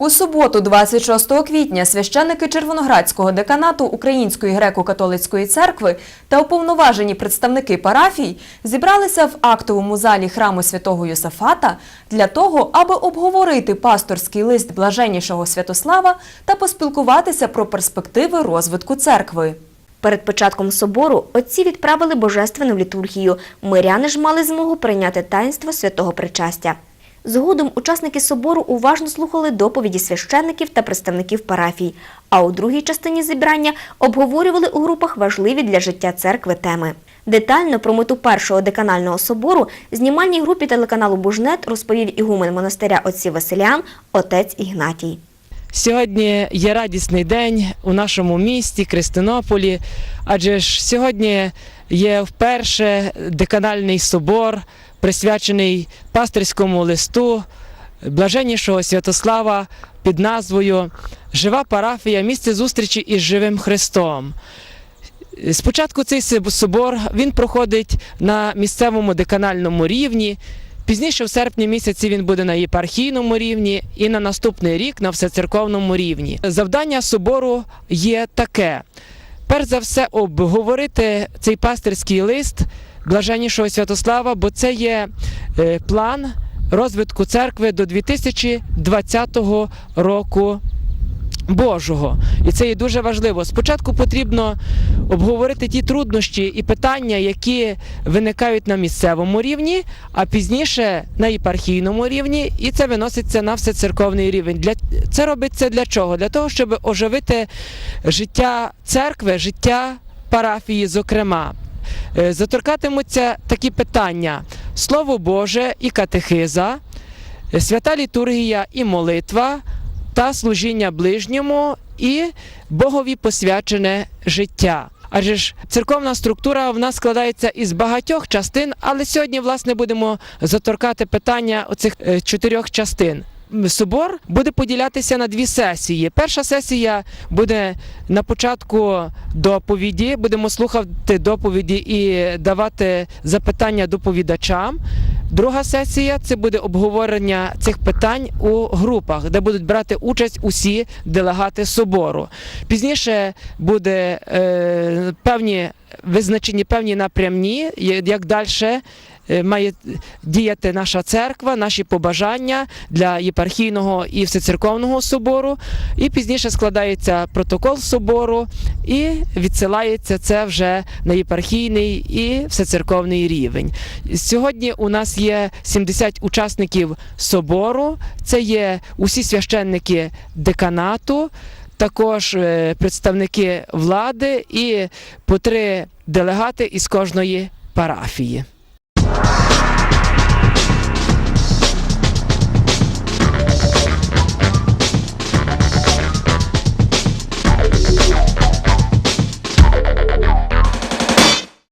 У суботу, 26 квітня, священники Червоноградського деканату Української греко-католицької церкви та уповноважені представники парафій зібралися в актовому залі храму святого Йосафата для того, аби обговорити пасторський лист блаженнішого Святослава та поспілкуватися про перспективи розвитку церкви. Перед початком собору отці відправили божественну літургію. Миряни ж мали змогу прийняти таїнство святого причастя. Згодом учасники собору уважно слухали доповіді священників та представників парафій, а у другій частині зібрання обговорювали у групах важливі для життя церкви теми. Детально про мету першого деканального собору знімальній групі телеканалу Бужнет розповів ігумен монастиря отців Василян, отець Ігнатій. Сьогодні є радісний день у нашому місті Кристинополі, адже ж сьогодні є вперше деканальний собор, присвячений пастирському листу блаженнішого Святослава під назвою Жива парафія місце зустрічі із живим Христом. Спочатку цей собор він проходить на місцевому деканальному рівні. Пізніше, в серпні місяці, він буде на єпархійному рівні і на наступний рік на всецерковному рівні. Завдання собору є таке: перш за все, обговорити цей пастирський лист блаженнішого Святослава, бо це є е, план розвитку церкви до 2020 року. Божого, і це є дуже важливо. Спочатку потрібно обговорити ті труднощі і питання, які виникають на місцевому рівні, а пізніше на єпархійному рівні, і це виноситься на всецерковний рівень. Для це робиться для чого? Для того, щоб оживити життя церкви, життя парафії, зокрема. Е, Заторкатимуться такі питання: Слово Боже і катехиза, е, свята літургія і молитва та служіння ближньому і Богові посвячене життя. Адже ж церковна структура в нас складається із багатьох частин, але сьогодні, власне, будемо заторкати питання оцих е, чотирьох частин. Собор буде поділятися на дві сесії. Перша сесія буде на початку доповіді. Будемо слухати доповіді і давати запитання доповідачам. Друга сесія це буде обговорення цих питань у групах, де будуть брати участь усі делегати собору. Пізніше буде е, певні визначені певні напрямні, як далі має діяти наша церква, наші побажання для єпархійного і всецерковного собору. І пізніше складається протокол собору і відсилається це вже на єпархійний і всецерковний рівень. Сьогодні у нас є 70 учасників собору. Це є усі священники деканату. Також е, представники влади і по три делегати із кожної парафії.